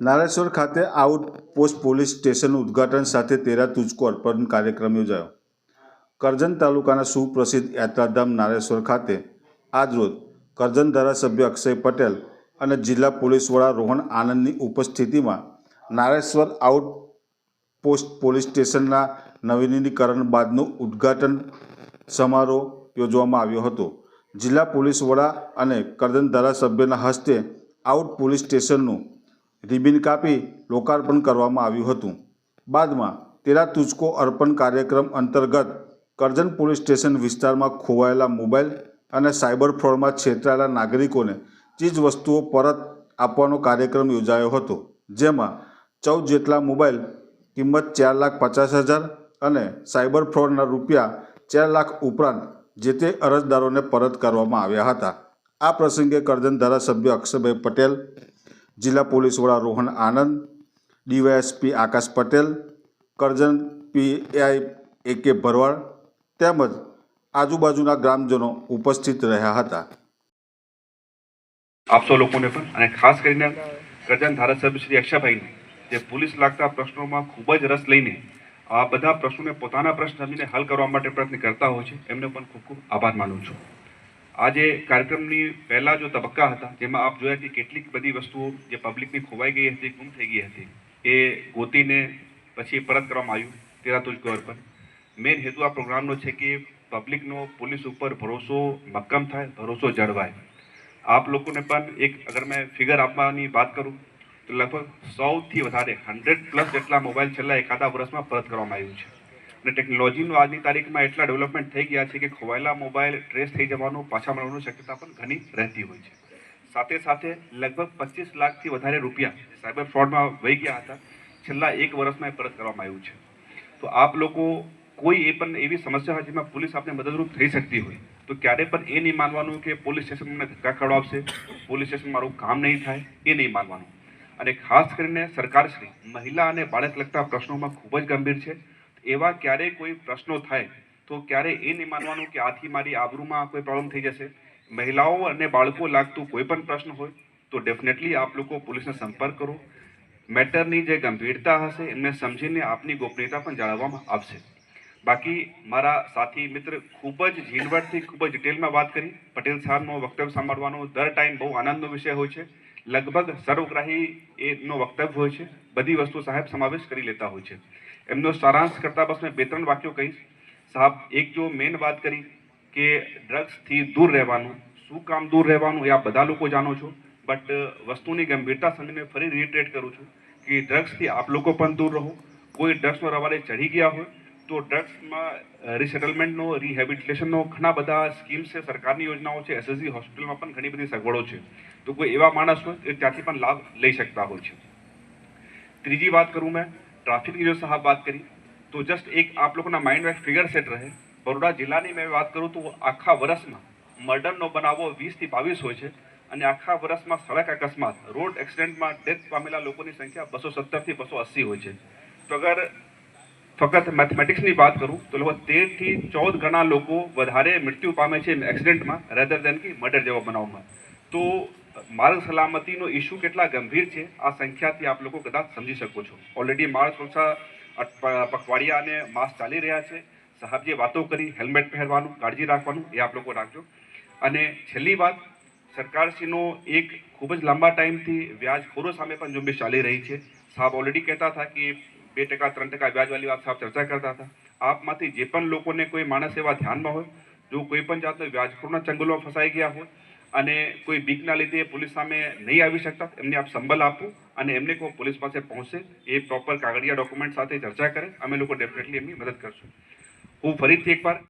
નારેશ્વર ખાતે outpost police સ્ટેશનનું ઉદ્ઘાટન સાથે તેરા તુજકો અર્પણ કાર્યક્રમ યોજાયો. કરજણ તાલુકાના સુપ્રસિદ્ધ યાત્રાધામ નારેશ્વર ખાતે આજરોજ કરજણ ધારાસભ્ય અક્ષય પટેલ અને જિલ્લા પોલીસ વડા રોહન આનંદની ઉપસ્થિતિમાં નારેશ્વર આઉટપોસ્ટ પોલીસ સ્ટેશનના નવીનીકરણ બાદનું ઉદ્ઘાટન સમારોહ યોજવામાં આવ્યો હતો. જિલ્લા પોલીસ વડા અને કરજણ ધારાસભ્યના હસ્તે આઉટ પોલીસ સ્ટેશનનું રિબિન કાપી લોકાર્પણ કરવામાં આવ્યું હતું. બાદમાં તેરા તુચકો અર્પણ કાર્યક્રમ અંતર્ગત કરજણ પોલીસ સ્ટેશન વિસ્તારમાં ખોવાયેલા મોબાઈલ અને સાયબર ફ્રોડમાં છેતરાયેલા નાગરિકોને ચીજ વસ્તુઓ પરત આપવાનો કાર્યક્રમ યોજાયો હતો, જેમાં ચૌદ જેટલા મોબાઈલ કિંમત ચાર લાખ પચાસ હજાર અને સાયબર ફ્રોડના રૂપિયા ચાર લાખ ઉપરાંત જે તે અરજદારોને પરત કરવામાં આવ્યા હતા. આ પ્રસંગે કરજણ ધારાસભ્ય અક્ષયભાઈ પટેલ જિલ્લા પોલીસ વડા Rohan Anand, DYSP Akash Patel, Karjan PI A K Bharwad તેમજ આજુબાજુના ગ્રામજનો ઉપસ્થિત રહ્યા હતા. આપ સૌ લોકોને પણ અને ખાસ કરીને કરજણ ધારાસભ્ય શ્રી અક્ષાભાઈને જે પોલીસ લાગતા પ્રશ્નોમાં ખૂબ જ રસ લઈને આ બધા પ્રશ્નોને પોતાના પ્રશ્ન સમજીને હલ કરવા માટે પ્રયત્ન કરતા હોય છે, એમને પણ ખૂબ ખૂબ આભાર માનું છું. આજે કાર્યક્રમની પહેલા જો તબક્કા હતા, જેમાં આપ જોયા કે કેટલીક બધી વસ્તુઓ જે પબ્લિકની ખોવાઈ ગઈ હતી, ગુમ થઈ ગઈ હતી, એ ગોતીને પછી પરત કરવામાં આવ્યું તેરા તુજકો પર. મેઇન હેતુ આ પ્રોગ્રામનો છે કે પબ્લિકનો પોલીસ ઉપર ભરોસો મક્કમ થાય, ભરોસો જળવાય. આપ લોકોને પણ એક અગર મેં ફિગર આપવાની વાત કરું, તો લગભગ સૌથી વધારે હંડ્રેડ પ્લસ જેટલા મોબાઈલ છેલ્લા એકાદા વર્ષમાં પરત કરવામાં આવ્યું છે. અને ટેકનોલોજીનું આજની તારીખમાં એટલા ડેવલપમેન્ટ થઈ ગયા છે કે ખોવાયેલા મોબાઈલ ટ્રેસ થઈ જવાનું પાછા મળવાનું શક્યતા પણ ઘણી રહેતી હોય છે. સાથે સાથે લગભગ પચીસ લાખથી વધારે રૂપિયા સાયબર ફ્રોડમાં વહી ગયા હતા. છેલ્લા એક વર્ષમાં એ પરત કરવામાં આવ્યું છે. તો આપ લોકો કોઈ એ પણ એવી સમસ્યા હોય જેમાં પોલીસ આપને મદદરૂપ થઈ શકતી હોય, તો ક્યારે પણ એ નહીં માનવાનું કે પોલીસ સ્ટેશન મને ધક્કા આપશે. પોલીસ સ્ટેશન મારું કામ નહીં થાય, એ નહીં માનવાનું. અને ખાસ કરીને સરકારશ્રી, મહિલા અને બાળક લગતા પ્રશ્નોમાં ખૂબ જ ગંભીર છે. એવા ક્યારેય કોઈ પ્રશ્નો થાય, તો ક્યારે એ નહીં માનવાનું કે આથી મારી આબરૂમાં કોઈ પ્રોબ્લેમ થઈ જશે. મહિલાઓ અને બાળકો લાગતું કોઈ પણ પ્રશ્ન હોય, તો ડેફિનેટલી આપ લોકો પોલીસને સંપર્ક કરો. મેટરની જે ગંભીરતા હશે, એમને સમજીને આપની ગોપનીયતા પણ જાળવવામાં આવશે. બાકી મારા સાથી મિત્ર ખૂબ જ ઝીણવટથી, ખૂબ જ ડિટેલમાં વાત કરી. પટેલ સાહેબનો વક્તવ્ય સાંભળવાનો દર ટાઈમ બહુ આનંદનો વિષય હોય છે. લગભગ સર્વગ્રાહી એનો વક્તવ્ય હોય છે. બધી વસ્તુ સાહેબ સમાવેશ કરી લેતા હોય છે. એમનો સારાંશ કરતાં બસ મેં બે ત્રણ વાક્યો કહીશ. સાહેબ, એક જો મેન વાત કરી કે ડ્રગ્સથી દૂર રહેવાનું, શું કામ દૂર રહેવાનું એ આપ બધા લોકો જાણો છો. બટ વસ્તુની ગંભીરતા સમજીને ફરી રિટ્રેટ કરું છું કે ડ્રગ્સથી આપ લોકો પણ દૂર રહો. કોઈ ડ્રગ્સનો રવાડે ચઢી ગયા હોય તો ડ્રગ્સમાં રિસેટલમેન્ટનો રિહેબિટેશનનો ઘણા બધા સ્કીમ્સ છે, સરકારની યોજનાઓ છે એસએસજી હોસ્પિટલમાં પણ ઘણી બધી સગવડો છે. તો કોઈ એવા માણસ હોય, એ ત્યાંથી પણ લાભ લઈ શકતા હોય છે. ત્રીજી વાત કરું મેં ટ્રાફિકની જો સાહેબ વાત કરી, તો જસ્ટ એક આપ લોકોના માઇન્ડમાં એક ફિગર સેટ રહે. બરોડા જિલ્લાની મેં વાત કરું તો આખા વર્ષમાં મર્ડરનો બનાવો વીસથી બાવીસ હોય છે અને આખા વર્ષમાં સડક અકસ્માત રોડ એક્સિડન્ટમાં ડેથ પામેલા લોકોની સંખ્યા બસો સત્તરથી બસો અસી હોય છે. તો અગર ફક્ત મેથમેટિક્સની વાત કરું, તો લગભગ તેરથી ચૌદ ગણા લોકો વધારે મૃત્યુ પામે છે એક્સિડન્ટમાં રેધર દેન કે મર્ડર જેવા બનાવમાં. તો માર્ગ સલામતીનો ઇસ્યુ કેટલા ગંભીર છે, આ સંખ્યાથી આપ લોકો કદાચ સમજી શકો છો. ઓલરેડી માર્ગ સુરક્ષા પખવાડિયા અને માસ ચાલી રહ્યા છે. સાહેબ જે વાતો કરી હેલ્મેટ પહેરવાનું, કાળજી રાખવાનું, એ આપ લોકો રાખજો. અને છેલ્લી વાત, સરકારશ્રીનો એક ખૂબ જ લાંબા ટાઈમથી વ્યાજખોરો સામે પણ ઝુંબેશ ચાલી રહી છે. સાહેબ ઓલરેડી કહેતા હતા કે બે ટકા, ત્રણ ટકા વ્યાજવાળી વાત સાહેબ ચર્ચા કરતા હતા. આપમાંથી જે પણ લોકોને કોઈ માણસ એવા ધ્યાનમાં હોય, જો કોઈ પણ જાતનો વ્યાજખોરના ચંગલોમાં ફસાઈ ગયા હોય અને કોઈ બીકના લીધે પોલીસ સામે નહીં આવી શકતા, એમને આપ સંબલ આપો અને એમને કોઈ પોલીસ પાસે પહોંચે, એ પ્રોપર કાગળિયા ડોક્યુમેન્ટ સાથે ચર્ચા કરે. અમે લોકો ડેફિનેટલી એમની મદદ કરશું. હું ફરીથી એકવાર